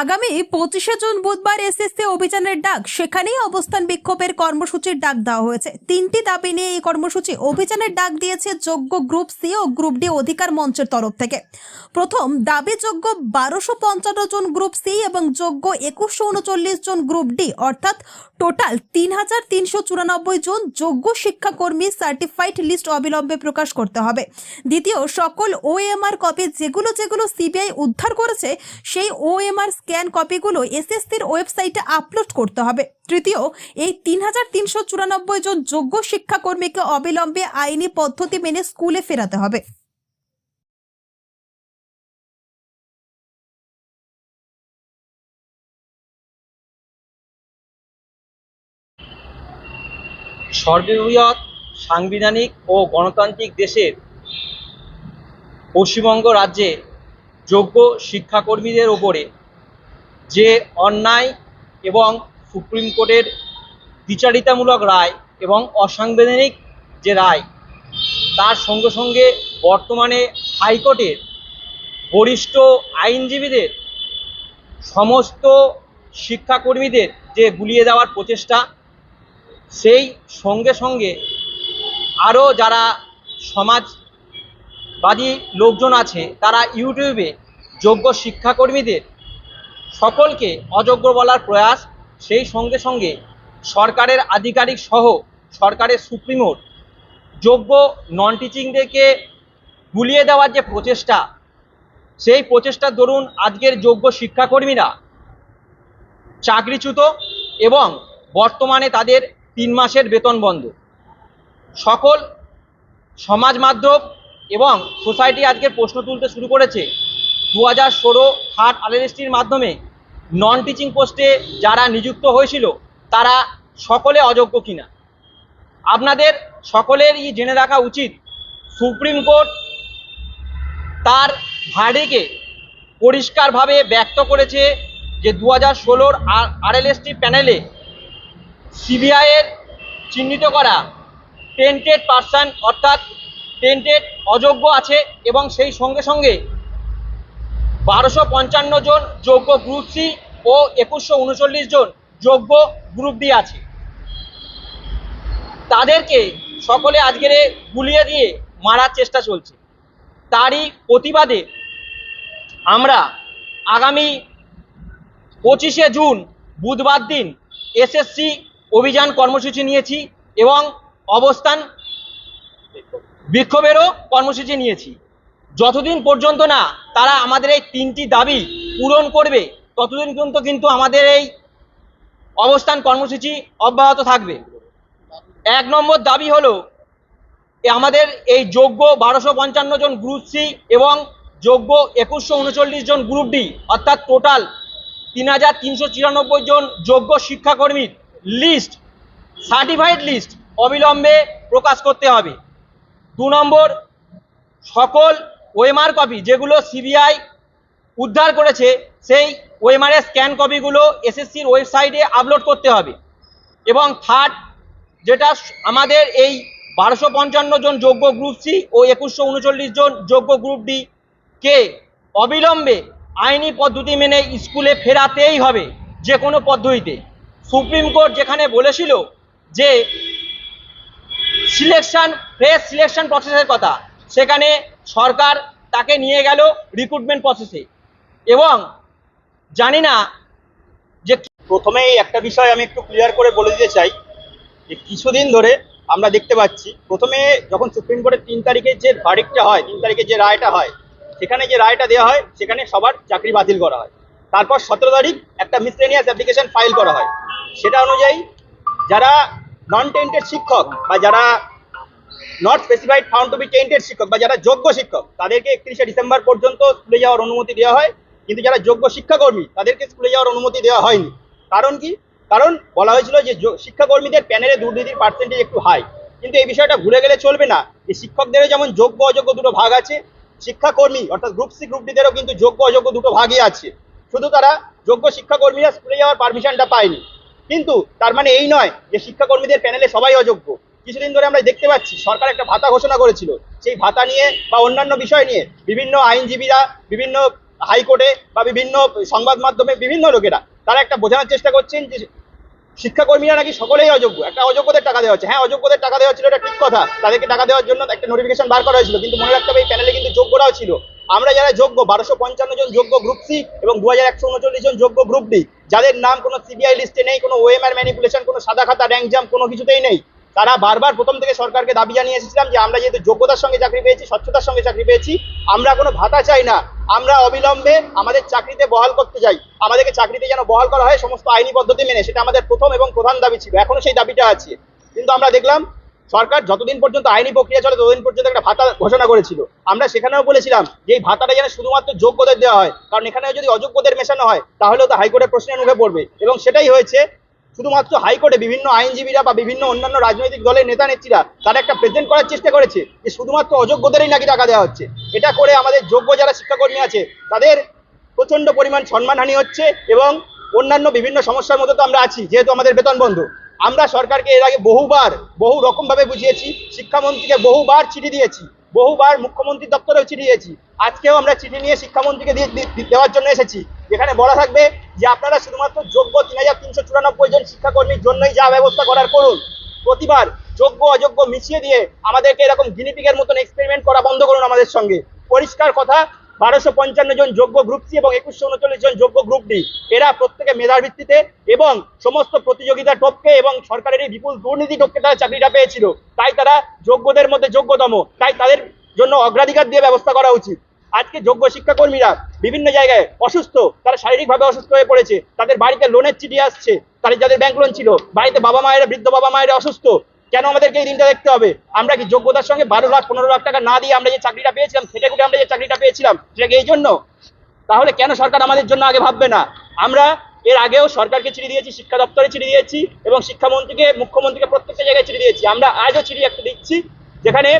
আগামী পঁচিশে জুন বুধবার এসএসসি অভিযানের ডাক, সেখানেই অবস্থান বিক্ষোভের কর্মসূচির ডাক দেওয়া হয়েছে। তিনটি দাবি নিয়ে এই কর্মসূচি অভিযানের ডাক দিয়েছে যোগ্য গ্রুপ সি ও গ্রুপ ডি অধিকার মঞ্চের তরফ থেকে। প্রথম দাবিযোগ্য বারোশো পঞ্চান্ন জন গ্রুপ সি এবং যোগ্য একুশশো উনচল্লিশ জন গ্রুপ ডি, অর্থাৎ টোটাল তিন হাজার তিনশো চুরানব্বই জন যোগ্য শিক্ষাকর্মী সার্টিফাইড লিস্ট অবিলম্বে প্রকাশ করতে হবে। দ্বিতীয়, সকল ওএমআর কপি যেগুলো যেগুলো সিবিআই উদ্ধার করেছে, সেই ওএমআর স্ক্যান কপিগুলো এসএসসির ওয়েবসাইটে আপলোড করতে হবে। তৃতীয়, এই তিন হাজার তিনশো চুরানব্বই জন যোগ্য শিক্ষাকর্মীকে অবিলম্বে আইনি পদ্ধতি মেনে স্কুলে ফেরাতে হবে। সর্ববৃহৎ সাংবিধানিক ও গণতান্ত্রিক দেশের পশ্চিমবঙ্গ রাজ্যে যোগ্য শিক্ষাকর্মীদের ওপরে যে অন্যায় এবং সুপ্রিম কোর্টের বিচারিতামূলক রায় এবং অসাংবিধানিক যে রায়, তার সঙ্গে সঙ্গে বর্তমানে হাইকোর্টের বরিষ্ঠ আইনজীবীদের, সমস্ত শিক্ষাকর্মীদের যে গুলিয়ে দেওয়ার প্রচেষ্টা, সেই সঙ্গে সঙ্গে আরও যারা সমাজবাদী লোকজন আছে, তারা ইউটিউবে যোগ্য শিক্ষাকর্মীদের সকলকে অযোগ্য বলার প্রয়াস, সেই সঙ্গে সঙ্গে সরকারের আধিকারিক সহ সরকারের সুপ্রিমোর যোগ্য নন টিচিংদেরকে গুলিয়ে দেওয়ার যে প্রচেষ্টা, সেই প্রচেষ্টার দরুন আজকের যোগ্য শিক্ষাকর্মীরা চাকরিচ্যুত এবং বর্তমানে তাদের তিন মাসের বেতন বন্ধ। সকল সমাজ মাধ্যম এবং সোসাইটি আজকে প্রশ্ন তুলতে শুরু করেছে দু হাজার ষোলো থার্ড আরএসটির মাধ্যমে নন টিচিং পোস্টে যারা নিযুক্ত হয়েছিল, তারা সকলে অযোগ্য কিনা? আপনাদের সকলেরই জেনে রাখা উচিত, সুপ্রিম কোর্ট তার ভার্ডিকে পরিষ্কারভাবে ব্যক্ত করেছে যে দু হাজার ষোলোর আরএলএসটি প্যানেলে সিবিআইয়ের চিহ্নিত করা টেন্টেড পার্সন অর্থাৎ টেন্টেড অযোগ্য আছে এবং সেই সঙ্গে সঙ্গে বারোশো পঞ্চান্ন জন যোগ্য গ্রুপ সি ও একুশশো উনচল্লিশ জন যোগ্য গ্রুপ ডি আছে। তাদেরকে সকলে আজকের গুলিয়ে দিয়ে মারার চেষ্টা চলছে। তারই প্রতিবাদে আমরা আগামী পঁচিশে জুন বুধবার দিন এসএসসি অভিযান কর্মসূচি নিয়েছি এবং অবস্থান বিক্ষোভেরও কর্মসূচি নিয়েছি। যতদিন পর্যন্ত না তারা আমাদের এই তিনটি দাবি পূরণ করবে, ততদিন পর্যন্ত কিন্তু আমাদের এই অবস্থান কর্মসূচি অব্যাহত থাকবে। এক নম্বর দাবি হলো আমাদের এই যোগ্য বারোশো পঞ্চান্ন জন গ্রুপ সি এবং যোগ্য একুশশো উনচল্লিশ জন গ্রুপ ডি অর্থাৎ টোটাল তিন হাজার তিনশো চিরানব্বই জন যোগ্য শিক্ষাকর্মীর লিস্ট সার্টিফাইড লিস্ট অবিলম্বে প্রকাশ করতে হবে। দু নম্বর, সকল ওয়েমার কপি যেগুলো সিবিআই উদ্ধার করেছে, সেই ওয়েমারের স্ক্যান কপিগুলো এসএসসির ওয়েবসাইটে আপলোড করতে হবে। এবং থার্ড, যেটা আমাদের এই বারোশো পঞ্চান্ন জন যোগ্য গ্রুপ সি ও একুশশো উনচল্লিশ জন যোগ্য গ্রুপ ডি কে অবিলম্বে আইনি পদ্ধতি মেনে স্কুলে ফেরাতেই হবে যে কোনো পদ্ধতিতে। সুপ্রিম কোর্ট যেখানে বলেছিল যে সিলেকশন ফ্রেশ সিলেকশন প্রসেসের কথা, সেখানে সরকার তাকে নিয়ে গেল রিক্রুটমেন্ট প্রসেসে এবং জানি না যে প্রথমেই একটা বিষয় আমি একটু ক্লিয়ার করে বলে দিতে চাই যে কিছুদিন ধরে আমরা দেখতে পাচ্ছি, প্রথমে যখন সুপ্রিম কোর্টের তিন তারিখে যে ভার্ডিকটা হয়, তিন তারিখে যে রায়টা হয়, সেখানে যে রায়টা দেওয়া হয়, সেখানে সবার চাকরি বাতিল করা হয়। তারপর সতেরো তারিখ একটা মিসলেনিয়াস অ্যাপ্লিকেশন ফাইল করা হয়। সেটা অনুযায়ী যারা নন টেন্টেড শিক্ষক বা যারা not specified found to be tainted শিক্ষক বা যারা যোগ্য শিক্ষক, তাদেরকে একত্রিশে ডিসেম্বর পর্যন্ত স্কুলে যাওয়ার অনুমতি দেওয়া হয়। কিন্তু যারা যোগ্য শিক্ষাকর্মী, তাদেরকে স্কুলে যাওয়ার অনুমতি দেওয়া হয়নি। কারণ কি? কারণ বলা হয়েছিল যে শিক্ষাকর্মীদের প্যানেলে দুর্নীতির পার্সেন্টেজ একটু হাই কিন্তু এই বিষয়টা ভুলে গেলে চলবে না। যে শিক্ষকদেরও যেমন যোগ্য অযোগ্য দুটো ভাগ আছে, শিক্ষাকর্মী অর্থাৎ গ্রুপ সি গ্রুপ ডিদেরও কিন্তু যোগ্য অযোগ্য দুটো ভাগই আছে। শুধু তারা যোগ্য শিক্ষাকর্মীরা স্কুলে যাওয়ার পারমিশনটা পায়নি। কিন্তু তার মানে এই নয় যে শিক্ষাকর্মীদের প্যানেলে সবাই অযোগ্য। কিছুদিন ধরে আমরা দেখতে পাচ্ছি, সরকার একটা ভাতা ঘোষণা করেছিল। সেই ভাতা নিয়ে বা অন্যান্য বিষয় নিয়ে বিভিন্ন আইনজীবীরা, বিভিন্ন হাইকোর্টে বা বিভিন্ন সংবাদ মাধ্যমে বিভিন্ন লোকেরা, তারা একটা বোঝানোর চেষ্টা করছেন যে শিক্ষাকর্মীরা নাকি সকলেই অযোগ্য। একটা অযোগ্যদের টাকা দেওয়া হচ্ছে। হ্যাঁ অযোগ্যদের টাকা দেওয়া ছিল, এটা ঠিক কথা। তাদেরকে টাকা দেওয়ার জন্য একটা নোটিফিকেশন বার করা হয়েছিল। কিন্তু মনে রাখতে হবে, এই প্যানেলে কিন্তু যোগ্যরাও ছিল। আমরা যারা যোগ্য, বারোশো পঞ্চান্ন জন যোগ্য গ্রুপ সি এবং দু হাজার একশো উনচল্লিশ জন যোগ্য গ্রুপ ডি যাদের নাম কোনো সিবিআই লিস্টে নেই, কোনো ওএমআর ম্যানিপুলেশন কোনো সাদা খাতা র্যাঙ্ক জাম কোনো কিছুতেই নেই তারা বারবার প্রথম থেকে সরকারকে দাবি জানিয়ে এসেছিলাম যে আমরা যেহেতু যোগ্যতার সঙ্গে চাকরি পেয়েছি, স্বচ্ছতার সঙ্গে চাকরি পেয়েছি, আমরা কোনো ভাতা চাই না। আমরা অবিলম্বে আমাদের চাকরিতে বহাল করতে চাই। আমাদেরকে চাকরিতে যেন বহাল করা হয় সমস্ত আইনি পদ্ধতি মেনে, সেটা আমাদের প্রথম এবং প্রধান দাবি ছিল। এখনও সেই দাবিটা আছে। কিন্তু আমরা দেখলাম, সরকার যতদিন পর্যন্ত আইনি প্রক্রিয়া চলে, ততদিন পর্যন্ত একটা ভাতা ঘোষণা করেছিল। আমরা সেখানেও বলেছিলাম যে এই ভাতাটা যেন শুধুমাত্র যোগ্যদের দেওয়া হয়। কারণ এখানেও যদি অযোগ্যদের মেশানো হয়, তাহলেও তো হাইকোর্টের প্রশ্নের মুখে পড়বে। এবং সেটাই হয়েছে শুধুমাত্র হাইকোর্টে বিভিন্ন আইনজীবীরা বা বিভিন্ন অন্যান্য রাজনৈতিক দলের নেতা নেত্রীরা তারা একটা প্রেজেন্ট করার চেষ্টা করেছে যে শুধুমাত্র অযোগ্যদেরই নাকি টাকা দেওয়া হচ্ছে। এটা করে আমাদের যোগ্য যারা শিক্ষাকর্মী আছে, তাদের প্রচণ্ড পরিমাণ সম্মানহানি হচ্ছে এবং অন্যান্য বিভিন্ন সমস্যার মধ্যে তো আমরা আছি, যেহেতু আমাদের বেতন বন্ধ। আমরা সরকারকে এর আগে বহুবার, বহু রকম ভাবে বুঝিয়েছি, শিক্ষামন্ত্রীকে বহুবার চিঠি দিয়েছি, বহুবার মুখ্যমন্ত্রী দপ্তরেও চিঠি দিয়েছি। আজকেও আমরা চিঠি নিয়ে শিক্ষামন্ত্রীকে দিয়ে দেওয়ার জন্য এসেছি। যেখানে বলা থাকবে যে আপনারা শুধুমাত্র যোগ্য তিন হাজার তিনশো চুরানব্বই জন জন্যই যা ব্যবস্থা করার করুন। প্রতিবার যোগ্য অযোগ্য মিশিয়ে দিয়ে আমাদেরকে এরকম গিনিপিগের মতন এক্সপেরিমেন্ট করা বন্ধ করুন আমাদের সঙ্গে। পরিষ্কার কথা, বারোশো পঞ্চান্ন জন যোগ্য গ্রুপ সি এবং একুশশো উনচল্লিশ জন যোগ্য গ্রুপ ডি এরা প্রত্যেকে মেধার ভিত্তিতে এবং সমস্ত প্রতিযোগিতা টপকে এবং সরকারের এই বিপুল দুর্নীতি টপকে তারা চাকরিটা পেয়েছিল। তাই তারা যোগ্যদের মধ্যে যোগ্যতম। তাই তাদের জন্য অগ্রাধিকার দিয়ে ব্যবস্থা করা উচিত। আজকে যোগ্য শিক্ষাকর্মীরা বিভিন্ন জায়গায় অসুস্থ, তারা শারীরিকভাবে অসুস্থ হয়ে পড়েছে, তাদের বাড়িতে লোনের চিঠি আসছে, তাদের যাদের ব্যাংক লোন ছিল, বাড়িতে বাবা মায়েরা, বৃদ্ধ বাবা মায়েরা অসুস্থ, কেন আমাদেরকে এই দিনটা দেখতে হবে? আমরা কি যোগ্যতার সঙ্গে বারো লাখ, পনেরো লাখ টাকা না দিয়ে আমরা যে চাকরিটা পেয়েছিলাম, খেটে খুটে আমরা যে চাকরিটা পেয়েছিলাম সেটা কি এই জন্য? তাহলে কেন সরকার আমাদের জন্য আগে ভাববে না? আমরা এর আগেও সরকারকে চিঠি দিয়েছি, শিক্ষা দপ্তরে চিঠি দিয়েছি এবং শিক্ষামন্ত্রীকে, মুখ্যমন্ত্রীকে প্রত্যেকটা জায়গায় চিঠি দিয়েছি। আমরা আজও চিঠি একটা দিচ্ছি, যেখানে